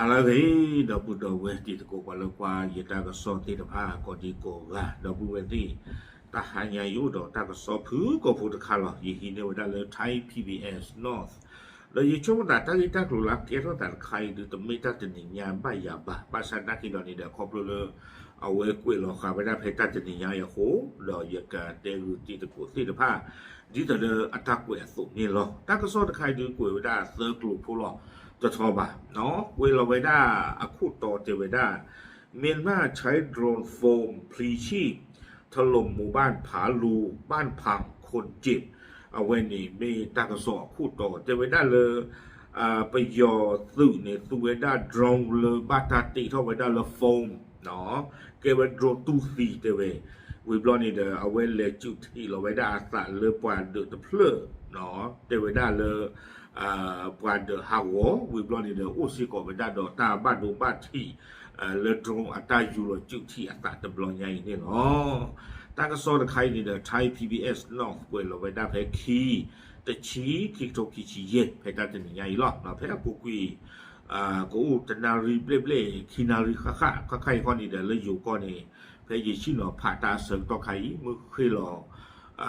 alagi da pu do we ti ko kwa lo kwa ye ta ga so ti da pha ko ti ko ga da pu we ti ta ha nya yu do ta ga so phu ko phu da kha lo ye hi ne wa da le thai pbs north เราอยู่ช่วงนั้นตั้งแต่กลุ่มลักเอ็นตั้งแต่ใครดูตัวไม่ตั้งแต่หนึ่งยามบ่ายยามบ่ายภาษาหน้าที่เราเนี่ยครอบรู้เลยเอาไว้คุยเราค่ะไม่ได้เพตั้งแต่หนึ่งยามอย่างโหเราอยากการเดรุตีตะกุตีตะผ้าดิแต่เดออัตตากุยสุนี่หรอตั้งก็โซ่ใครดูกุยไม่ได้เซอร์กลุ่มพวกเรา จะชอบะเนาะกุยเราไว้ได้าอาคูต่อเจไว้ได้าเมียนมาใช้โดรนโฟมพลีชีพถล่มหมู่บ้านผาลู บ้านพังคนเจ็บเอาไว้นี่มีตากระสอคู่ต่อเจไว้ได้าเลยอ่าไปยอสื่อเนี่ยตัวไว้ได้ดรองเลยบาตาติเท่าไว้ได้าเลยโฟมเนาะเกวดรตูสีเจไว้วิบลอนี่เดอเอาไว้เลยจุดที่เราไว้ได้อาสาเลยปวานเดือดเพลอเนาะเจไว้ได้าเลอ puad hawo we blon ni de osi ko ba do ta ba do ba thi le dron ata yu lo chu thi ata de blon yai ni no ta ka so de khai ni de thai pbs north kwe lo ba da phe khi te chi tiktok ki chi ye phe ta de ni yai lo na phe ko kwi အာကိုတနာရီပလေပလေခီနာရီခခခခိုင်ခေါနေတယ်လေယူကောနေဖဲရရှိနော်ဖာတာဆန်တော့ခိုင်မခွေလော်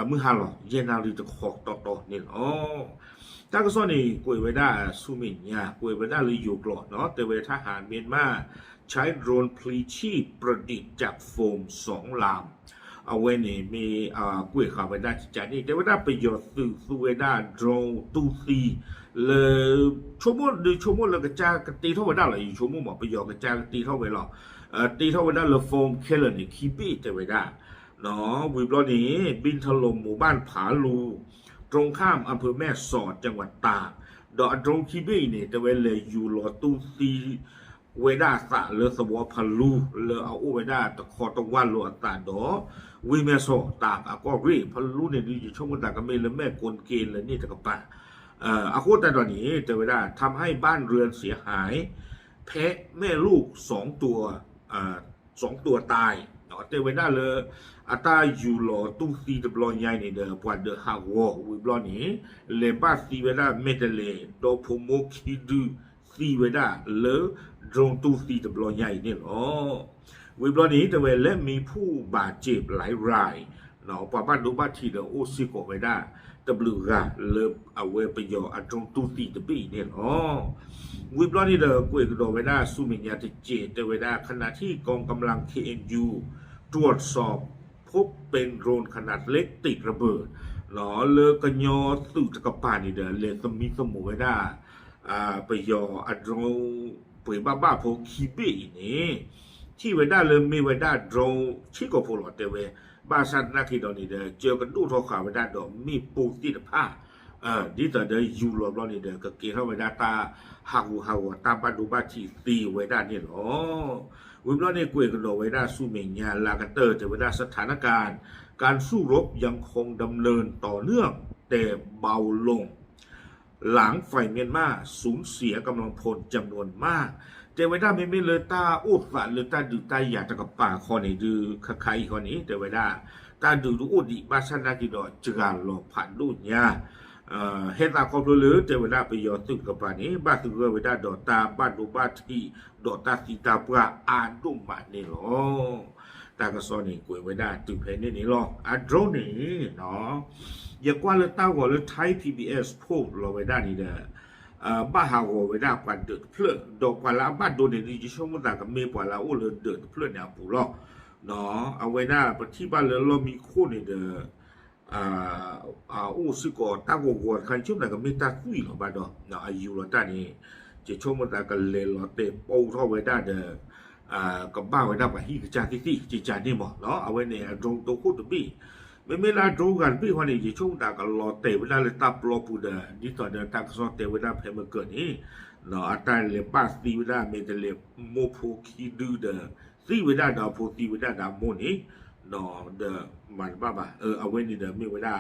มึงฮาหลอกเยนาลีตะขอกตอตอเนี่ยอ้อตากซ่อนนี่กวยไว้ได้ซูมินเนี่ยกวยไว้ได้ลีอยู่กลอดเนาะแต่เวทหารเมียนมาใช้โดรนพลีชีพประดิษฐ์จากโฟมสองลามเอาไว้นี่มีอ่ากล้วยข่าวไปได้จานี่แต่ว่าได้ประโยชน์สื่อสวยได้าโดรนตูซีเลยชั่วโมงหรือชั่วโมงล้วกระจากตีเท่าไปได้หรออยู่ชั่วโมงหมอประโยชน์กระจากตีเท่าไปหรอเอ่อตีเท่าไปได้เลยโฟมเคลนี่คีบี้แต่ไปได้ เนาะวิบลอนี้บินถล่มหมู่บ้านผาลู ตรงข้ามอำเภอแม่สอดจังหวัดตากดอกตรงคีบี้นี่แต่เวลเลยอยู่หลอตูซีเวด้าสะเลสวอพันลูเลอเอาอุเวด้าตะคอตะวันโลอตาดอวิเมโซตากอาก็รีพลูเนี่ยดีช่วงกันตากก็ไม่เลยแม่กลเกณฑ์เลยนี่ตะกปะเอ่ออาโคแต่ตอนนี้แต่เวลาทำให้บ้านเรือนเสียหาย แพะแม่ลูกสองตัวอ่าสองตัวตาย နော်တေဝနာလအတာယူလောတူစီဒဘလောညိုင်းနေတဲ့ဘွာဒဟာဝဝီဘလောနီလေပါစီဝနာမေတလေတော့ဖမိုခီဒူစီဝနာလေဒရုံတူစီဒဘလောညိုင်းနေလောဝီဘလောနီတဝဲလက်မီဖူဘာဂျေဘလိုက်ရိုင်း เรงตุ้งซีตะบลอนาะวิบลอนี้แต่เวลและมีผู้บาดเจ็บหลายรายเนาะปะบ้านดูบ้านทีเดอโอซิโกไว้ได้ตะบลูกาเลิบเอาไว้ปยชน์อันตรงตูตีตะปีเนี่ยอ๋อวิบลอนี้เดอกวยกระโดไว้ได้สุมิญญาติเจแต่ไว้ได้ขณะที่กองกำลัง KNU ตรวจสอบพบเป็นโดรนขนาดเล็กติดระเบิดเนาะเลอกระยอสื่อจักรปานี่เดอเลสมิสมุไว้ได้อ่าปยชน์อันตรงปื่อยบ้าบ้าโพคีเบนี่ที่เวด้าเลยมีเวด้าดรชิโกโพลอเตเว บาซันนาคิดอนี่เดเจอกันดูทอขาเวด้ดอมีปูติดผ้าเออดีแต่เดยูรอบลอนี่เดก็เกเข้าเวด้าตาฮากูฮาวตามปาดูบาที่ตีเวด้านี่หรอวิบลอนี่กวยกันดอเวด้าสู้เมียลากเตอร์แต่เวด้าสถานการณ์ การสู้รบยังคงดำเนินต่อเนื่องแต่เบาลง หลังฝ่ายเมียนมาสูญเสียกำลังพลจำนวนมาก แต่เวลาไม่ไม่เลยตาอุดฝันเลยตาดูตาอยากจะกับป่าคอนี่ดูคาใครคอนี้ แต่เวลาตาดูดูอุดิบาชันนากิดอจการหลอกผ่านดูเนี่ยเอ่อเฮ็ดตาครอบหรือแต่เวลาไปยอตึกกับป่านี้บ้านตึกเวลาดอตาบ้านดูบ้านที่ดอตาสีตาปลาอ่านดุมานี่หรอตากระซอนี่กวยไว้ได้ตึกเพนนี่นี่หรออะโดรนี่เนาะอย่ากว่าเลยตาว่าเลยไทย PBS พูดเราไว้ได้นี่เด้อ uh, ba ha go we da kwa de phle do kwa la ba do ne ni ji shomu da ka me kwa la o le de phle ne pu lo no a we da pa thi ba le lo mi kho ne de a a o si ko ta go go kan chu na ka me ta kui lo ba do no a yu lo ta ni ji shomu da ka le lo te po tho we da de a ka ba we da pa hi ka cha ti ti ji cha ni mo no a we ne a dong to ko to bi ไม่ไม่ลาดูกันพี่คนนี้จะช่วงตากันรอเตเวลาเลยตับรอปูเดดิต่อเดินตากซอเตเวลาเพมเกิดนี้เนาะอัตราเลยป้าสีเวลาเมตเลโมโพคีดูเดสีเวลาดาวโพสีเวลาดาวโมนี่เนาะเดมันบ้าบ้าเออเอาไว้นี่เดไม่เวลา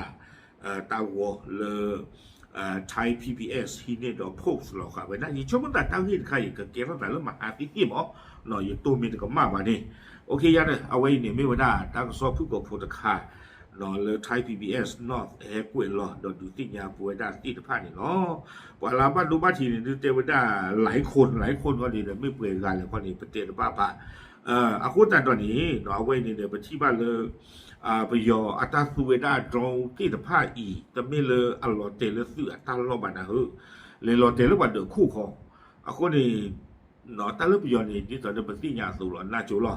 เอ่อตาวเลเอ่อไทย PBS ที่เนี่ยดอกโพสหรอกครับเวลาอยู่ช่วงนั้นตั้งที่ใครก็เกี่ยวกับแต่ละมาหาที่ที่หมอเนาะอยู่ตัวมีก็มาบ้านี่โอเคยันเอาไว้นี่ไม่เวลาตั้งซอผู้กบโพตคา နော်လေ Thai PBS North အဲကွေလောดดูติญาป่วยดาติตะพานี่เนาะปลาบาดูบาทีนี่เทวดาหลายคนหลายคนก็ดีเลยไม่เปื่อยกันเลยคนนี้ประเทศบ้าปะเอ่อအခုတတ်တော့นี่เนาะเว้ยนี่เนี่ยปฏิบัติเลยอ่าปยออัตสุเวดาตรงติตะพาอีตะมิเลอัลลอเตเลสืออัตลอบานะเฮလေလော်တယ်လို့ဘာတော့ခုခေါအခုနေနော်တလပယောနေဒီတော့ပတိညာဆိုတော့နာချိုလော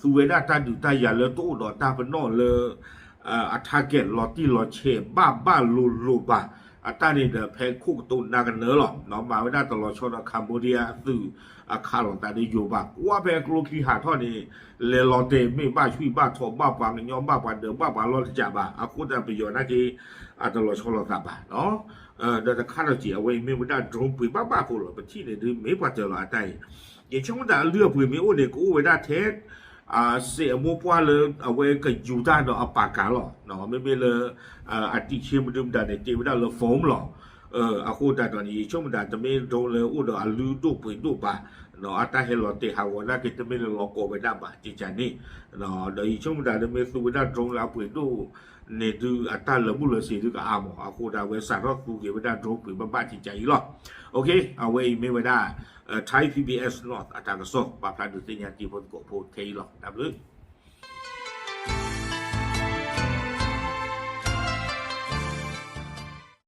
สุเวดาตาดูตายาเลตู้ดอตาเป็นนอเลอัตาเกตลอตี้ลอเชบ้าบ้าลูลูบาอัตาเนี่ยแพงคู่ตุนนากันเนื้อหรอกน้องมาไม่ได้ตลอดชนคัมโบเดียสื่ออาคาหลงตาได้อยู่บ้าว่าแพงกลูกีหาท่อนี่เลลอเตไม่บ้าช่วยบ้าทอบ้าฟังยอมบ้าฟันเดิมบ้าฟันรอดจ่าบ้าอาคุณจะไปโยนนะที่อัตลอดชนกับบ้าเนาะเออแต่ข้าเราเจียไว้ไม่ได้ตรงปุ๋ยบ้าบ้าคนหรอกไปที่ไหนดื้ไม่พอเจอหรอกตาย 子了，但也从那略不没有那个为那天啊，是莫把了啊为个犹大的啊八干了，那没没了啊啊地区没这么大的，对不到了风了。呃，啊，或者当你从那这边中了，或者啊路都不都吧，那啊但是老对哈我那个这边的老高为那吧，就这样的，那那以从那这边是为那中了不都。 နေသူအတလမှုလစီသူကအာမောအခုဒါဝဲစာတော့သူကေဝဒဒိုပြပပတိကြည်လောโอเคအဝဲမေဝဒ Thai PBS North အတကဆောပါဖလာဒူတင်ညာတီဖို့ကိုဖို့ထေးလောဒါဘလို့